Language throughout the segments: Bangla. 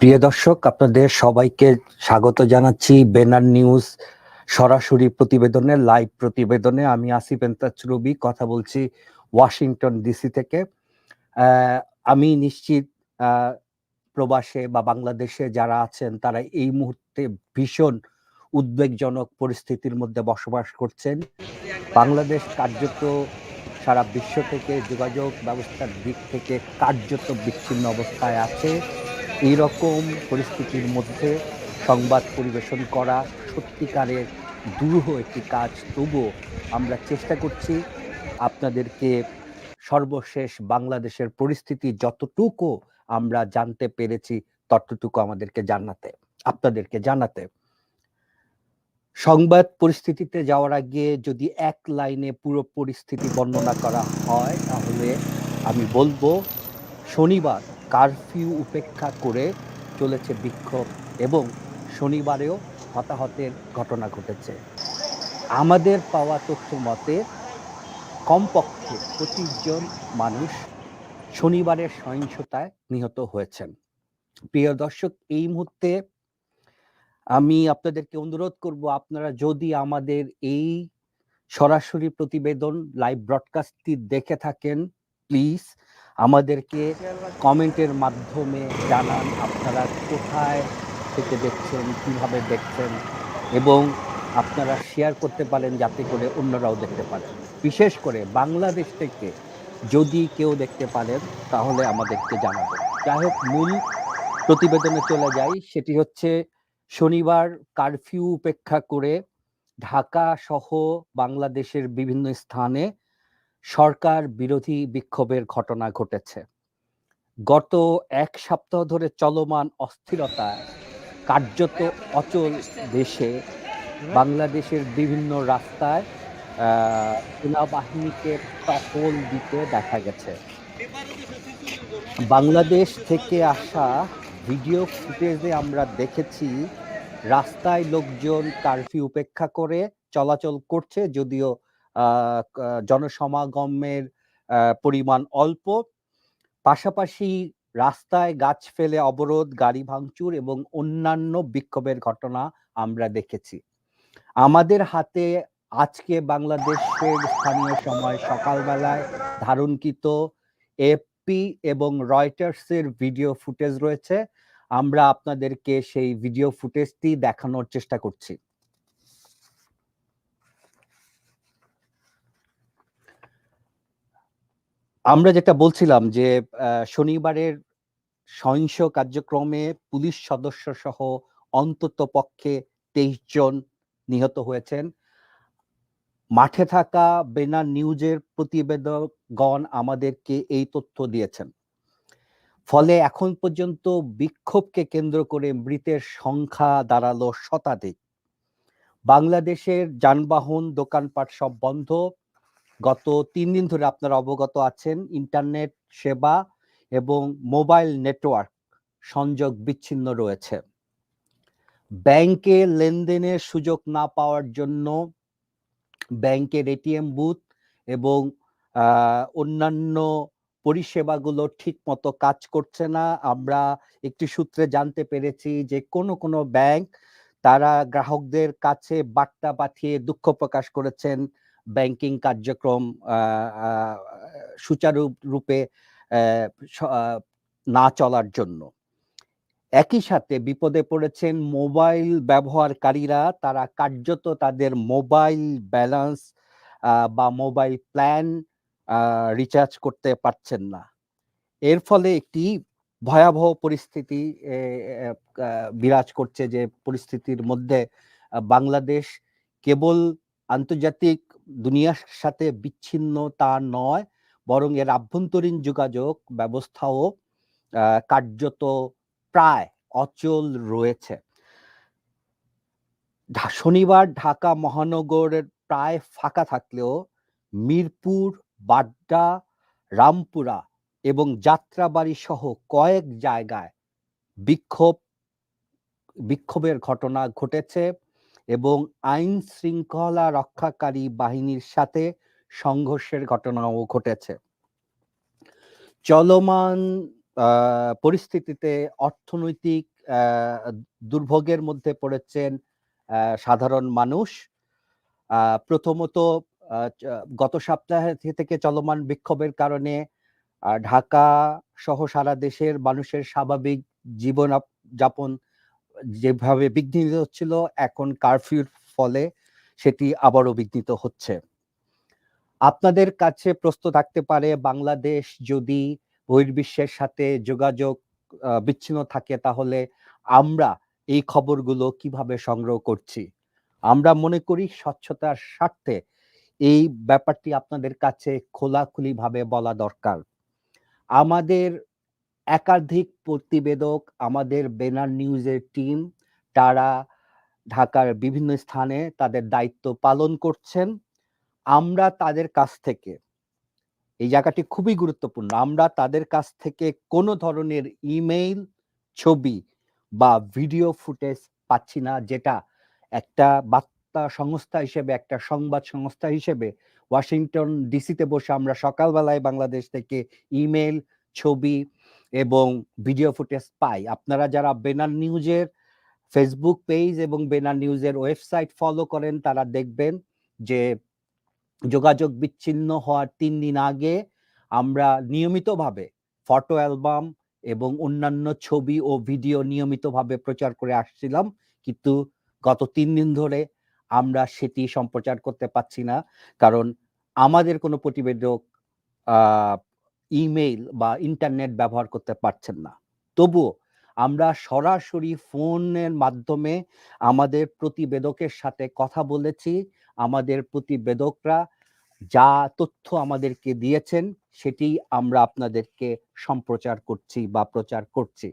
প্রিয় দর্শক, আপনাদের সবাইকে স্বাগত জানাচ্ছি বেনার নিউজ সরাসরি প্রতিবেদনে, লাইভ প্রতিবেদনে। আমি আসিফ এন্তাজ রবি, কথা বলছি ওয়াশিংটন ডিসি থেকে। আমি নিশ্চিত প্রবাসে বা বাংলাদেশে যারা আছেন, তারা এই মুহূর্তে ভীষণ উদ্বেগজনক পরিস্থিতির মধ্যে বসবাস করছেন। বাংলাদেশ কার্যত সারা বিশ্ব থেকে যোগাযোগ ব্যবস্থার দিক থেকে কার্যত বিচ্ছিন্ন অবস্থায় আছে। এই রকম পরিস্থিতির মধ্যে সংবাদ পরিবেশন করা সত্যিকারের দুরূহ একটি কাজ, তবুও আমরা চেষ্টা করছি আপনাদেরকে সর্বশেষ বাংলাদেশের পরিস্থিতি যতটুকু আমরা জানতে পেরেছি, ততটুকু আমাদেরকে জানাতে, আপনাদেরকে জানাতে। সংবাদ পরিস্থিতিতে যাওয়ার আগে যদি এক লাইনে পুরো পরিস্থিতি বর্ণনা করা হয়, তাহলে আমি বলব, শনিবার কারফিউ উপেক্ষা করে চলেছে বিক্ষোভ এবং শনিবারেও হতাহতের ঘটনা ঘটেছে। আমাদের পাওয়া তথ্য মতে, কমপক্ষে পঁচিশ জন মানুষ শনিবারের সহিংসতায় নিহত হয়েছেন। প্রিয় দর্শক, এই মুহূর্তে আমি আপনাদেরকে অনুরোধ করব, আপনারা যদি আমাদের এই সরাসরি প্রতিবেদন লাইভ ব্রডকাস্টটি দেখে থাকেন প্লিজ আমাদেরকে কমেন্টের মাধ্যমে জানান আপনারা কোথায় থেকে দেখছেন, কীভাবে দেখছেন এবং আপনারা শেয়ার করতে পারেন যাতে করে অন্যরাও দেখতে পারেন বিশেষ করে বাংলাদেশ থেকে যদি কেউ দেখতে পারেন, তাহলে আমাদেরকে জানাবেন। যাই হোক, মূল প্রতিবেদনে চলে যাই। সেটি হচ্ছে শনিবার কারফিউ উপেক্ষা করে ঢাকা সহ বাংলাদেশের বিভিন্ন স্থানে সরকার বিরোধী বিক্ষোভের ঘটনা ঘটেছে। গত এক সপ্তাহ ধরে চলমান অস্থিরতা কার্যত অচল দেশে বাংলাদেশের বিভিন্ন রাস্তায় সেনাবাহিনীকে টহল দিতে দেখা গেছে। বাংলাদেশ থেকে আসা ভিডিও ফুটেজে আমরা দেখেছি, রাস্তায় লোকজন কারফিউ উপেক্ষা করে চলাচল করছে, যদিও জনসমাগমের পরিমাণ অল্প। পাশাপাশি রাস্তায় গাছ ফেলে অবরোধ, গাড়ি ভাঙচুর এবং অন্যান্য বিক্ষোভের ঘটনা আমরা দেখেছি। আমাদের হাতে আজকে বাংলাদেশের স্থানীয় সময় সকালবেলায় ধারণকৃত এপি এবং রয়টার্সের ভিডিও ফুটেজ রয়েছে। আমরা আপনাদেরকে সেই ভিডিও ফুটেজটি দেখানোর চেষ্টা করছি। আমরা যেটা বলছিলাম যে শনিবারের সহিংস কার্যক্রমে পুলিশ সদস্য সহ অন্তত পক্ষে তেইশ জন নিহত হয়েছেন। মাঠে থাকা বেনার নিউজের প্রতিবেদকগণ আমাদেরকে এই তথ্য দিয়েছেন। ফলে এখন পর্যন্ত বিক্ষোভকে কেন্দ্র করে মৃতের সংখ্যা দাঁড়াল শতাধিক। বাংলাদেশের যানবাহন দোকানপাট সব বন্ধ। গত তিন দিন ধরে আপনারা অবগত আছেন ইন্টারনেট সেবা এবং মোবাইল নেটওয়ার্ক সংযোগ বিচ্ছিন্ন রয়েছে। ব্যাংকে লেনদেনের সুযোগ না পাওয়ার জন্য ব্যাংকের এটিএম বুথ এবং অন্যান্য পরিষেবাগুলো ঠিক মতো কাজ করছে না। আমরা একটি সূত্রে জানতে পেরেছি যে কোনো কোনো ব্যাংক তারা গ্রাহকদের কাছে বার্তা পাঠিয়ে দুঃখ প্রকাশ করেছেন। ব্যাংকিং কার্যক্রম আহ, আহ, সুচারু রূপে আহ, স- আহ, না চলার জন্য। একই সাথে বিপদে পড়েছেন মোবাইল ব্যবহারকারীরা তারা কার্যত তাদের মোবাইল ব্যালেন্স বা মোবাইল প্ল্যান রিচার্জ করতে পারছেন না। এর ফলে একটি ভয়াবহ পরিস্থিতি বিরাজ করছে যে পরিস্থিতির মধ্যে বাংলাদেশ কেবল আন্তর্জাতিক দুনিয়ার সাথে বিচ্ছিন্ন তা নয়, বরং এর আভ্যন্তরীণ যোগাযোগ ব্যবস্থাও কার্যত প্রায় অচল রয়েছে। শনিবার ঢাকা মহানগরের প্রায় ফাঁকা থাকলেও মিরপুর, বাড্ডা, রামপুরা এবং যাত্রাবাড়ি সহ কয়েক জায়গায় বিক্ষোভ, বিক্ষোভের ঘটনা ঘটেছে। এবং আইন শৃঙ্খলা রক্ষাকারী বাহিনীর সাথে সংঘর্ষের ঘটনাও ঘটেছে। চলমান পরিস্থিতিতে অর্থনৈতিক দুর্ভোগের মধ্যে পড়েছেন সাধারণ মানুষ। প্রথমত গত সপ্তাহে থেকে চলমান বিক্ষোভের কারণে ঢাকা সহ সারা দেশের মানুষের স্বাভাবিক জীবন যাপন যেভাবে বিঘ্নিত হচ্ছিল, এখন কারফিউর ফলে সেটি আবারও বিঘ্নিত হচ্ছে। আপনাদের কাছে প্রশ্ন থাকতে পারে, বাংলাদেশ যদি বহির্বিশ্বের সাথে যোগাযোগ বিচ্ছিন্ন থাকে, তাহলে আমরা এই খবরগুলো কীভাবে সংগ্রহ করছি? আমরা মনে করি স্বচ্ছতার স্বার্থে এই ব্যাপারটি আপনাদের কাছে খোলাখুলি ভাবে বলা দরকার। আমাদের একাধিক প্রতিবেদক আমাদের বেনার নিউজের টিম, তারা ঢাকার বিভিন্ন স্থানে তাদের দায়িত্ব পালন করছেন। আমরা তাদের কাছ থেকে, এই জায়গাটি খুবই গুরুত্বপূর্ণ, আমরা তাদের কাছ থেকে কোনো ধরনের ইমেইল, ছবি বা ভিডিও ফুটেজ পাচ্ছি না, যেটা একটা বার্তা সংস্থা হিসেবে, একটা সংবাদ সংস্থা হিসেবে ওয়াশিংটন ডিসিতে বসে আমরা সকালবেলায় বাংলাদেশ থেকে ইমেল ছবি এবং ভিডিও ফুটেজ পাই। আপনারা যারা বেনার নিউজের ফেসবুক পেজ এবং বেনার নিউজের ওয়েবসাইট ফলো করেন, তারা দেখবেন যে যোগাযোগ বিচ্ছিন্ন হওয়ার তিন দিন আগে আমরা নিয়মিতভাবে ফটো অ্যালবাম এবং অন্যান্য ছবি ও ভিডিও নিয়মিতভাবে প্রচার করে আসছিলাম। কিন্তু গত তিন দিন ধরে আমরা সেটি সম্প্রচার করতে পারছি না। কারণ আমাদের কোনো প্রতিবেদক ইমেইল বা ইন্টারনেট ব্যবহার করতে পারছেন না। তবুও আমরা সরাসরি ফোনের মাধ্যমে আমাদের প্রতিবেদকের সাথে কথা বলেছি। আমাদের প্রতিবেদকরা যা তথ্য আমাদেরকে দিয়েছেন সেটি আমরা আপনাদেরকে সম্প্রচার করছি বা প্রচার করছি।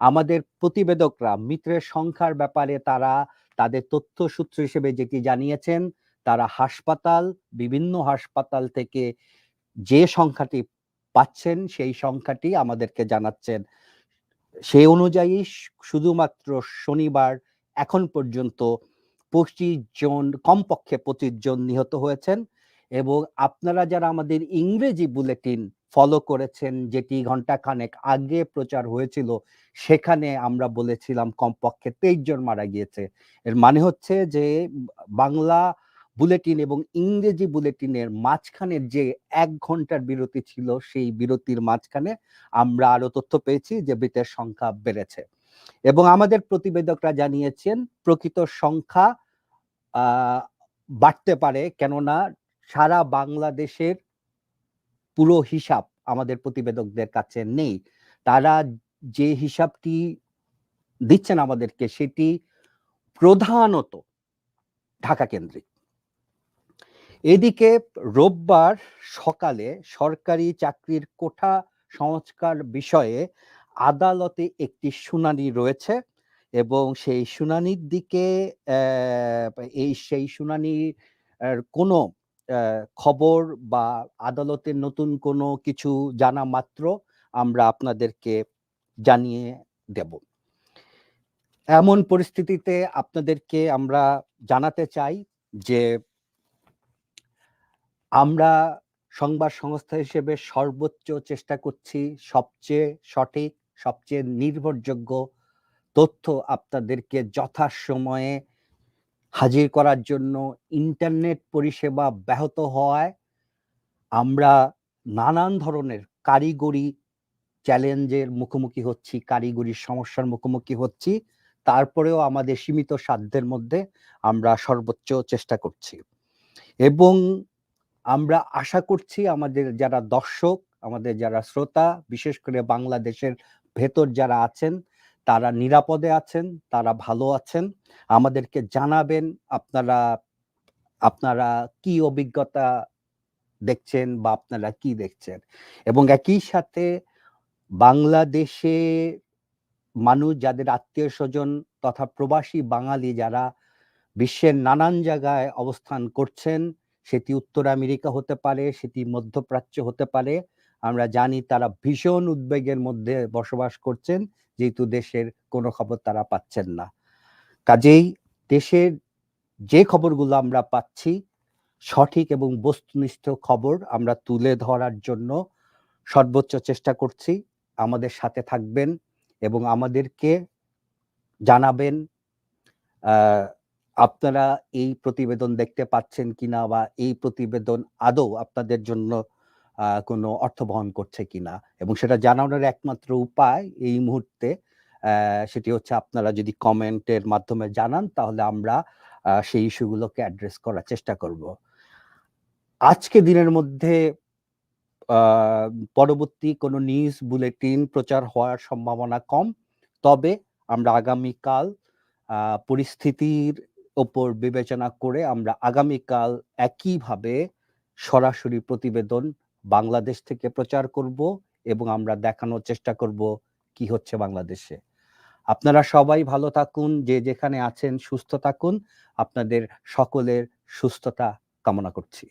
আমাদের প্রতিবেদকরা মিত্রের সংখ্যার ব্যাপারে তারা তাদের তথ্য সূত্র হিসেবে যেটি জানিয়েছেন, তারা হাসপাতাল, বিভিন্ন হাসপাতাল থেকে যে সংখ্যাটি পাচ্ছেন, সেই সংখ্যাটি আমাদেরকে জানাচ্ছেন। সেই অনুযায়ী শুধুমাত্র শনিবার এখন পর্যন্ত পঁচিশ জন, কমপক্ষে পঁচিশ জন নিহত হয়েছেন এবং আপনারা যারা আমাদের ইংরেজি বুলেটিন ফলো করেছেন, যেটি ঘণ্টা খানেক আগে প্রচার হয়েছিল, সেখানে আমরা বলেছিলাম কমপক্ষে তেইশ জন মারা গিয়েছে। এর মানে হচ্ছে যে বাংলা বুলেটিন এবং ইংরেজি বুলেটিনের মাঝখানের যে এক ঘণ্টার বিরতি ছিল, সেই বিরতির মাঝখানে আমরা আরও তথ্য পেয়েছি যে মৃতের সংখ্যা বেড়েছে। এবং আমাদের প্রতিবেদকরা জানিয়েছেন, প্রকৃত সংখ্যা বাড়তে পারে কেননা সারা বাংলাদেশের পুরো হিসাব আমাদের প্রতিবেদকদের কাছে নেই। তারা যে হিসাবটি দিচ্ছেন আমাদেরকে, সেটি প্রধানত ঢাকা কেন্দ্রিক। এদিকে রোববার সকালে সরকারি চাকরির কোঠা সংস্কার বিষয়ে আদালতে একটি শুনানি রয়েছে এবং সেই শুনানির দিকে এই সেই শুনানির কোনো খবর বা আদালতের নতুন কোনো কিছু জানা মাত্র আমরা আপনাদেরকে জানিয়ে দেব। এমন পরিস্থিতিতে আপনাদেরকে আমরা জানাতে চাই যে আমরা সংবাদ সংস্থা হিসেবে সর্বোচ্চ চেষ্টা করছি সবচেয়ে সঠিক, সবচেয়ে নির্ভরযোগ্য তথ্য আপনাদেরকে যথাসময়ে হাজির করার জন্য ইন্টারনেট পরিষেবা ব্যাহত হওয়ায় আমরা নানান ধরনের কারিগরি চ্যালেঞ্জের মুখোমুখি হচ্ছি, কারিগরি সমস্যার মুখোমুখি হচ্ছি। তারপরেও আমাদের সীমিত সাধ্যের মধ্যে আমরা সর্বোচ্চ চেষ্টা করছি। এবং আমরা আশা করছি আমাদের যারা দর্শক, আমাদের যারা শ্রোতা, বিশেষ করে বাংলাদেশের ভেতর যারা আছেন, তারা নিরাপদে আছেন, তারা ভালো আছেন। আমাদেরকে জানাবেন আপনারা আপনারা কি অভিজ্ঞতা দেখছেন বা আপনারা কি দেখছেন। এবং একই সাথে বাংলাদেশে মানুষ, যাদের আত্মীয় স্বজন তথা প্রবাসী বাঙালি যারা বিশ্বের নানান জায়গায় অবস্থান করছেন সেটি উত্তর আমেরিকা হতে পারে, সেটি মধ্যপ্রাচ্য হতে পারে। আমরা জানি তারা ভীষণ উদ্বেগের মধ্যে বসবাস করছেন, যেহেতু দেশের কোনো খবর তারা পাচ্ছেন না। কাজেই দেশের যে খবরগুলো আমরা পাচ্ছি, সঠিক এবং বস্তুনিষ্ঠ খবর আমরা তুলে ধরার জন্য সর্বোচ্চ চেষ্টা করছি। আমাদের সাথে থাকবেন এবং আমাদেরকে জানাবেন আপনারা এই প্রতিবেদন দেখতে পাচ্ছেন কিনা বা এই প্রতিবেদন আদৌ আপনাদের জন্য কোনো অর্থ বহন করছে কিনা? এবং সেটা জানানোর একমাত্র উপায় এই মুহূর্তে সেটি হচ্ছে আপনারা যদি কমেন্টের মাধ্যমে জানান, তাহলে আমরা সেই ইস্যুগুলোকে অ্যাড্রেস করার চেষ্টা করব। আজকে দিনের মধ্যে পরবর্তী কোনো নিউজ বুলেটিন প্রচার হওয়ার সম্ভাবনা কম। তবে আমরা আগামীকাল পরিস্থিতির ওপর বিবেচনা করে আমরা আগামীকাল একইভাবে সরাসরি প্রতিবেদন বাংলাদেশ থেকে প্রচার করব এবং আমরা দেখানোর চেষ্টা করব কি হচ্ছে বাংলাদেশে। আপনারা সবাই ভালো থাকুন, যে যেখানে আছেন সুস্থ থাকুন। আপনাদের সকলের সুস্থতা কামনা করছি।